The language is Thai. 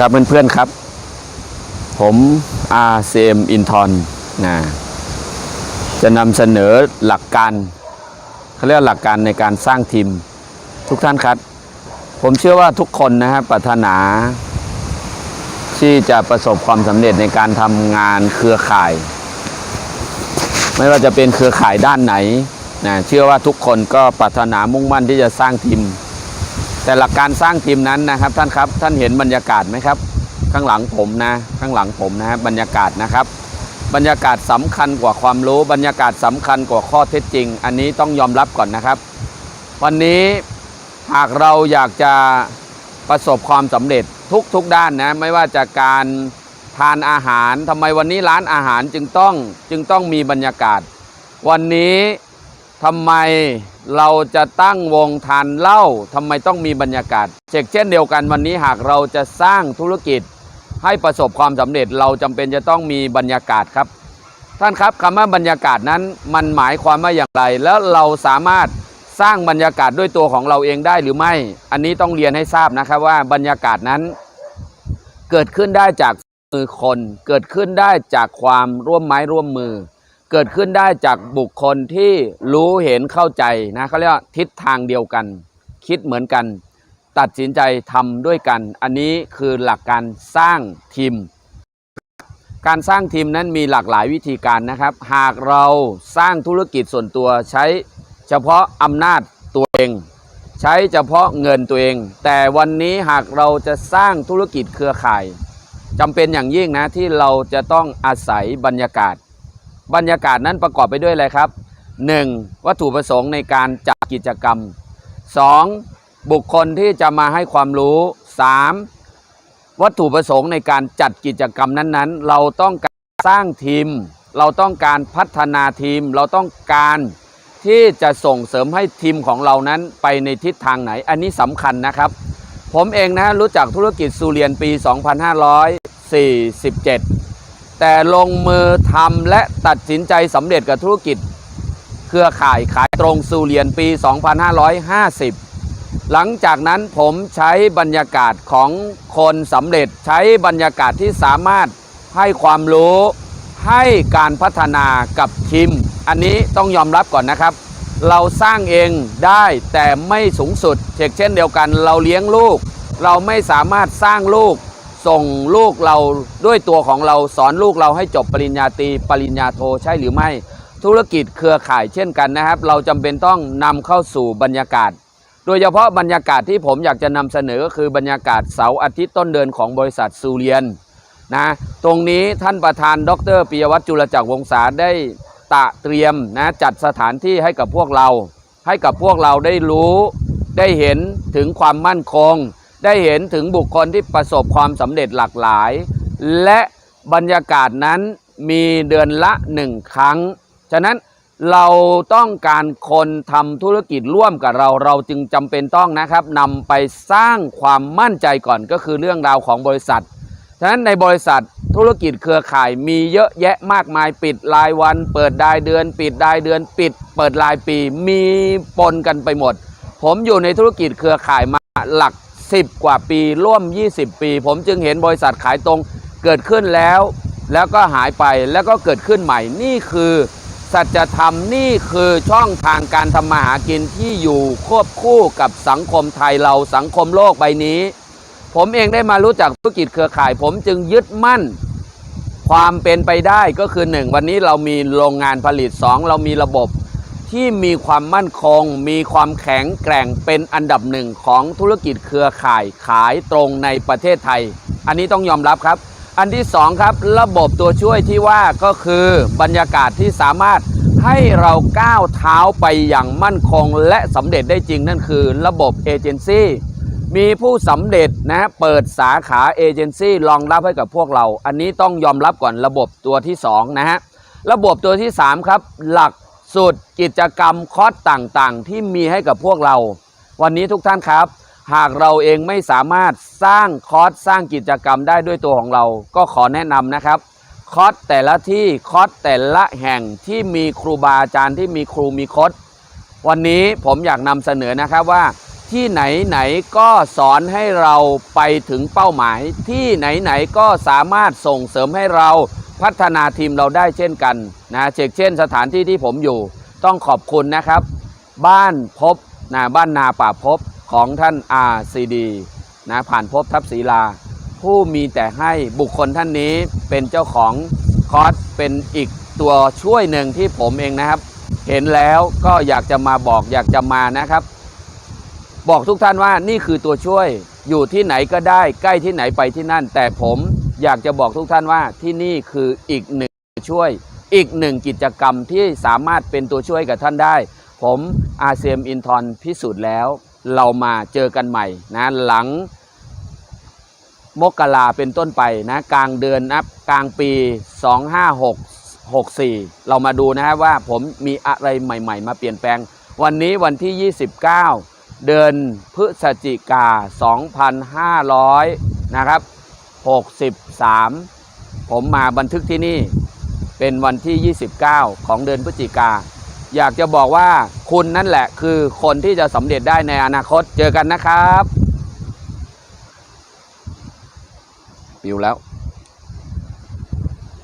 ครับเพื่อนๆครับ ผมอาเซมอินทอนนะจะนำเสนอหลักการเขาเรียกหลักการในการสร้างทีม ทุกท่านครับ ผมเชื่อว่าทุกคนนะฮะปรารถนา ที่จะประสบความสำเร็จในการทำงานเครือข่าย ไม่ว่าจะเป็นเครือข่ายด้านไหนนะเชื่อว่าทุกคนก็ปรารถนามุ่งมั่นที่จะสร้างทีม แต่หลักการสร้างทีมนั้นนะครับท่านครับท่านเห็นบรรยากาศไหมครับ ข้างหลังผมนะข้างหลังผมนะฮะบรรยากาศนะครับ บรรยากาศสำคัญกว่าความรู้ บรรยากาศสำคัญกว่าข้อเท็จจริง อันนี้ต้องยอมรับก่อนนะครับ วันนี้หากเราอยากจะประสบความสำเร็จทุกทุกด้านนะไม่ว่าจะการทานอาหารทำไมวันนี้ร้านอาหารจึงต้องจึงต้องมีบรรยากาศ วันนี้ ทำไมเราจะตั้งวงทานเหล้าทำไมต้องมีบรรยากาศเช่นเช่นเดียวกันวันนี้หากเราจะสร้างธุรกิจให้ประสบความสำเร็จเราจำเป็นจะต้องมีบรรยากาศครับ ท่านครับคำว่าบรรยากาศนั้นมันหมายความว่าอย่างไร แล้วเราสามารถสร้างบรรยากาศด้วยตัวของเราเองได้หรือไม่ อันนี้ต้องเรียนให้ทราบนะครับว่าบรรยากาศนั้นเกิดขึ้นได้จากมือคน เกิดขึ้นได้จากความร่วมไม้ร่วมมือ เกิดขึ้นได้จากบุคคลที่รู้เห็นเข้าใจนะเขาเรียกว่าทิศทางเดียวกัน คิดเหมือนกัน ตัดสินใจทำด้วยกัน อันนี้คือหลักการสร้างทีม การสร้างทีมนั้นมีหลากหลายวิธีการนะครับ หากเราสร้างธุรกิจส่วนตัวใช้เฉพาะอำนาจตัวเอง ใช้เฉพาะเงินตัวเอง แต่วันนี้หากเราจะสร้างธุรกิจเครือข่ายจำเป็นอย่างยิ่งนะที่เราจะต้องอาศัยบรรยากาศ บรรยากาศนั้นประกอบไปด้วยอะไรครับ 1. วัตถุประสงค์ในการจัดกิจกรรม 2. บุคคลที่จะมาให้ความรู้ 3. วัตถุประสงค์ในการจัดกิจกรรมนั้นๆ เราต้องการสร้างทีม เราต้องการพัฒนาทีม เราต้องการที่จะส่งเสริมให้ทีมของเรานั้นไปในทิศทางไหน อันนี้สำคัญนะครับ ผมเองนะรู้จักธุรกิจซูเรียนปี 2547 แต่ลงมือทำและตัดสินใจสำเร็จกับธุรกิจ เครือข่ายขายตรงซูเรียนปี 2550 หลังจากนั้นผมใช้บรรยากาศของคนสำเร็จใช้บรรยากาศที่สามารถให้ความรู้ให้การพัฒนากับทีม อันนี้ต้องยอมรับก่อนนะครับ เราสร้างเองได้แต่ไม่สูงสุดเช่นเดียวกัน เราเลี้ยงลูก เราไม่สามารถสร้างลูก ส่งลูกเราด้วยตัวของเราสอนลูกเราให้จบปริญญาตรีปริญญาโทใช่หรือไม่ ธุรกิจเครือข่ายเช่นกันนะครับ เราจำเป็นต้องนำเข้าสู่บรรยากาศ โดยเฉพาะบรรยากาศที่ผมอยากจะนำเสนอก็คือบรรยากาศเสาร์อาทิตย์ต้นเดือนของบริษัทซูเรียนนะตรงนี้ท่านประธานดรปิยวัฒน์จุลจักรวงศาได้ตะเตรียมนะจัดสถานที่ให้กับพวกเรา ให้กับพวกเราได้รู้ได้เห็นถึงความมั่นคง ได้เห็นถึงบุคคลที่ประสบความสำเร็จหลากหลาย และบรรยากาศนั้นมีเดือนละหนึ่งครั้ง ฉะนั้นเราต้องการคนทำธุรกิจร่วมกับเรา เราจึงจำเป็นต้องนะครับนำไปสร้างความมั่นใจก่อนก็คือเรื่องราวของบริษัท ฉะนั้นในบริษัทธุรกิจเครือข่ายมีเยอะแยะมากมายปิดรายวัน เปิดรายเดือน ปิดรายเดือน ปิด เปิดรายปีมีปนกันไปหมด ผมอยู่ในธุรกิจเครือข่ายมาหลัก 10 กว่าปีร่วม 20 ปี ผมจึงเห็นบริษัทขายตรงเกิดขึ้นแล้ว แล้วก็หายไปแล้วก็เกิดขึ้นใหม่ นี่คือสัจธรรมนี่คือช่องทางการทำมาหากินที่อยู่ควบคู่กับสังคมไทยเราสังคมโลกใบนี้ ผมเองได้มารู้จักธุรกิจเครือข่าย ผมจึงยึดมั่น ความเป็นไปได้ก็คือ 1 วันนี้เรามีโรงงานผลิต 2 เรามีระบบ ที่มีความมั่นคง มีความแข็งแกร่งเป็นอันดับหนึ่งของธุรกิจเครือข่ายขายตรงในประเทศไทย อันนี้ต้องยอมรับครับ อันที่สองครับระบบตัวช่วยที่ว่าก็คือบรรยากาศที่สามารถให้เราก้าวเท้าไปอย่างมั่นคงและสำเร็จได้จริงนั่นคือระบบเอเจนซี่มีผู้สำเร็จนะเปิดสาขาเอเจนซี่รองรับให้กับพวกเรา อันนี้ต้องยอมรับก่อนระบบตัวที่2นะฮะระบบตัวที่ 3 ครับ หลัก สูตรกิจกรรมคอร์สต่างๆ ที่มีให้กับพวกเรา วันนี้ทุกท่านครับ หากเราเองไม่สามารถสร้างคอร์สสร้างกิจกรรมได้ด้วยตัวของเรา ก็ขอแนะนำนะครับคอร์สแต่ละที่คอร์สแต่ละแห่งที่มีครูบาอาจารย์ที่มีครูมีโค้ดวันนี้ผมอยากนำเสนอนะครับว่าที่ไหนไหนก็สอนให้เราไปถึงเป้าหมาย ที่ไหนไหนก็สามารถส่งเสริมให้เรา พัฒนาทีมเราได้เช่นกันนะเช่นเช่นสถานที่ที่ผมอยู่ ต้องขอบคุณนะครับ บ้านพบนะบ้านนาป่าพบของท่าน RCD นะผ่านพบทับศรีลา ผู้มีแต่ให้บุคคลท่านนี้เป็นเจ้าของคอร์สเป็นอีกตัวช่วยหนึ่งที่ผมเองนะครับ เห็นแล้วก็อยากจะมาบอกอยากจะมานะครับ บอกทุกท่านว่านี่คือตัวช่วยอยู่ที่ไหนก็ได้ใกล้ที่ไหนไปที่นั่น แต่ผม อยากจะบอกทุกท่านว่าที่นี่คืออีกหนึ่งช่วย อีกหนึ่งกิจกรรมที่สามารถเป็นตัวช่วยกับท่านได้ ผมอาเซียมอินทอนพิสูจน์แล้ว เรามาเจอกันใหม่นะหลังมกราเป็นต้นไปนะกลางเดือนนะกลางปี 2564 เรามาดูนะครับว่าผมมีอะไรใหม่ ๆ มาเปลี่ยนแปลง วันนี้วันที่ 29 เดือนพฤศจิกา 2500 นะครับ 63 ผมมาบันทึกที่นี่เป็นวันที่ 29 ของเดือนพฤศจิกา อยากจะบอกว่าคุณนั่นแหละคือคนที่จะสำเร็จได้ในอนาคตเจอกันนะครับ ปิวแล้ว